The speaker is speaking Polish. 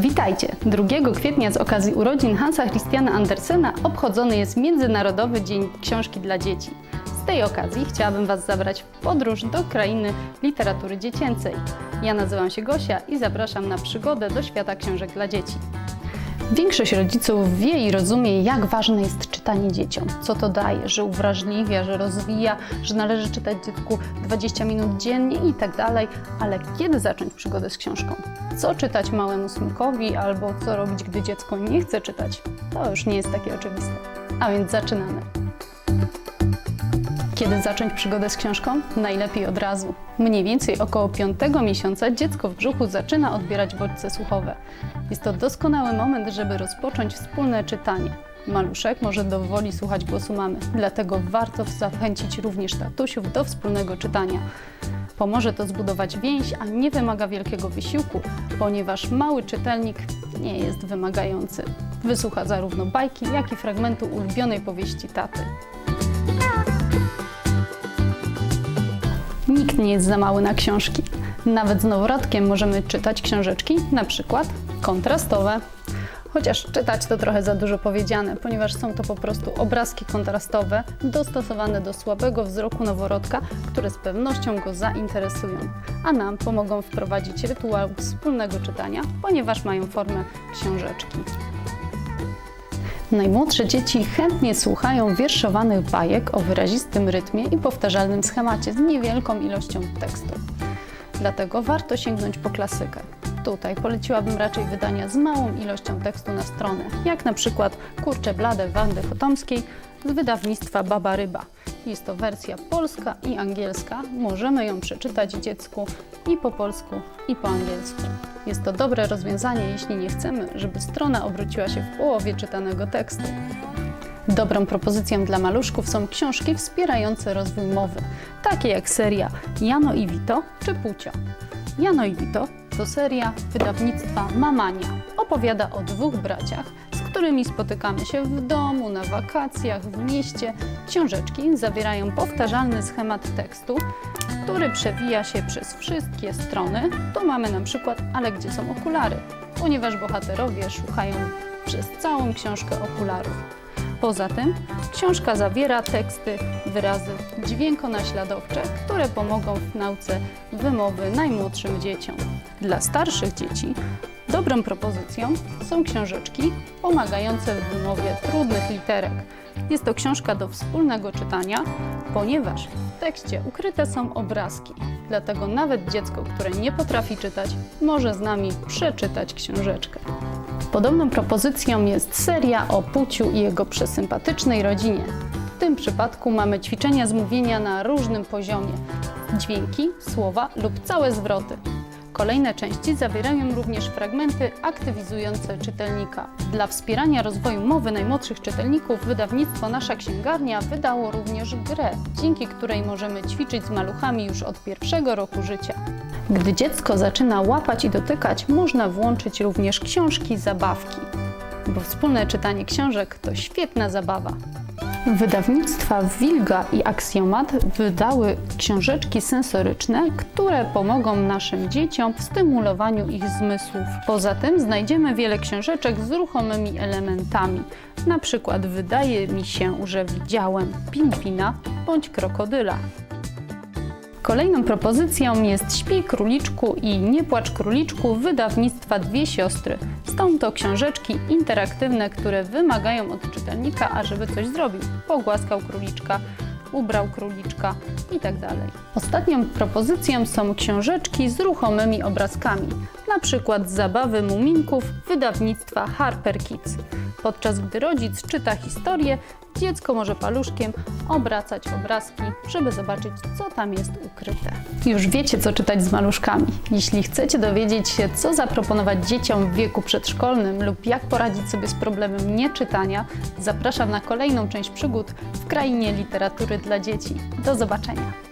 Witajcie! 2 kwietnia z okazji urodzin Hansa Christiana Andersena obchodzony jest Międzynarodowy Dzień Książki dla Dzieci. Z tej okazji chciałabym Was zabrać w podróż do krainy literatury dziecięcej. Ja nazywam się Gosia i zapraszam na przygodę do świata książek dla dzieci. Większość rodziców wie i rozumie, jak ważne jest czytanie dzieciom. Co to daje, że uwrażliwia, że rozwija, że należy czytać dziecku 20 minut dziennie i tak dalej. Ale kiedy zacząć przygodę z książką? Co czytać małemu smykowi albo co robić, gdy dziecko nie chce czytać? To już nie jest takie oczywiste. A więc zaczynamy. Kiedy zacząć przygodę z książką? Najlepiej od razu. Mniej więcej około 5 miesiąca dziecko w brzuchu zaczyna odbierać bodźce słuchowe. Jest to doskonały moment, żeby rozpocząć wspólne czytanie. Maluszek może dowoli słuchać głosu mamy, dlatego warto zachęcić również tatusiów do wspólnego czytania. Pomoże to zbudować więź, a nie wymaga wielkiego wysiłku, ponieważ mały czytelnik nie jest wymagający. Wysłucha zarówno bajki, jak i fragmentu ulubionej powieści taty. Nikt nie jest za mały na książki. Nawet z noworodkiem możemy czytać książeczki, na przykład kontrastowe. Chociaż czytać to trochę za dużo powiedziane, ponieważ są to po prostu obrazki kontrastowe dostosowane do słabego wzroku noworodka, które z pewnością go zainteresują, a nam pomogą wprowadzić rytuał wspólnego czytania, ponieważ mają formę książeczki. Najmłodsze dzieci chętnie słuchają wierszowanych bajek o wyrazistym rytmie i powtarzalnym schemacie z niewielką ilością tekstu. Dlatego warto sięgnąć po klasykę. Tutaj poleciłabym raczej wydania z małą ilością tekstu na stronę, jak na przykład Kurcze blade Wandy Chotomskiej z wydawnictwa Baba Ryba. Jest to wersja polska i angielska. Możemy ją przeczytać dziecku i po polsku, i po angielsku. Jest to dobre rozwiązanie, jeśli nie chcemy, żeby strona obróciła się w połowie czytanego tekstu. Dobrą propozycją dla maluszków są książki wspierające rozwój mowy, takie jak seria Jano i Vito czy Pucio. Jano i Vito seria wydawnictwa Mamania. Opowiada o dwóch braciach, z którymi spotykamy się w domu, na wakacjach, w mieście. Książeczki zawierają powtarzalny schemat tekstu, który przewija się przez wszystkie strony. Tu mamy na przykład Ale gdzie są okulary? Ponieważ bohaterowie szukają przez całą książkę okularów. Poza tym książka zawiera teksty, wyrazy dźwiękonaśladowcze, które pomogą w nauce wymowy najmłodszym dzieciom. Dla starszych dzieci dobrą propozycją są książeczki pomagające w wymowie trudnych literek. Jest to książka do wspólnego czytania, ponieważ w tekście ukryte są obrazki. Dlatego nawet dziecko, które nie potrafi czytać, może z nami przeczytać książeczkę. Podobną propozycją jest seria o Puciu i jego przesympatycznej rodzinie. W tym przypadku mamy ćwiczenia z mówienia na różnym poziomie. Dźwięki, słowa lub całe zwroty. Kolejne części zawierają również fragmenty aktywizujące czytelnika. Dla wspierania rozwoju mowy najmłodszych czytelników wydawnictwo Nasza Księgarnia wydało również grę, dzięki której możemy ćwiczyć z maluchami już od pierwszego roku życia. Gdy dziecko zaczyna łapać i dotykać, można włączyć również książki zabawki, bo wspólne czytanie książek to świetna zabawa. Wydawnictwa Wilga i Aksjomat wydały książeczki sensoryczne, które pomogą naszym dzieciom w stymulowaniu ich zmysłów. Poza tym znajdziemy wiele książeczek z ruchomymi elementami. Na przykład wydaje mi się, że widziałem pingwina bądź krokodyla. Kolejną propozycją jest Śpi króliczku i Nie płacz króliczku wydawnictwa Dwie Siostry. Są to książeczki interaktywne, które wymagają od czytelnika, ażeby coś zrobił. Pogłaskał króliczka, ubrał króliczka itd. Ostatnią propozycją są książeczki z ruchomymi obrazkami, na przykład Zabawy Muminków wydawnictwa Harper Kids. Podczas gdy rodzic czyta historię, dziecko może paluszkiem obracać obrazki, żeby zobaczyć, co tam jest ukryte. Już wiecie, co czytać z maluszkami. Jeśli chcecie dowiedzieć się, co zaproponować dzieciom w wieku przedszkolnym lub jak poradzić sobie z problemem nieczytania, zapraszam na kolejną część przygód w krainie literatury dla dzieci. Do zobaczenia!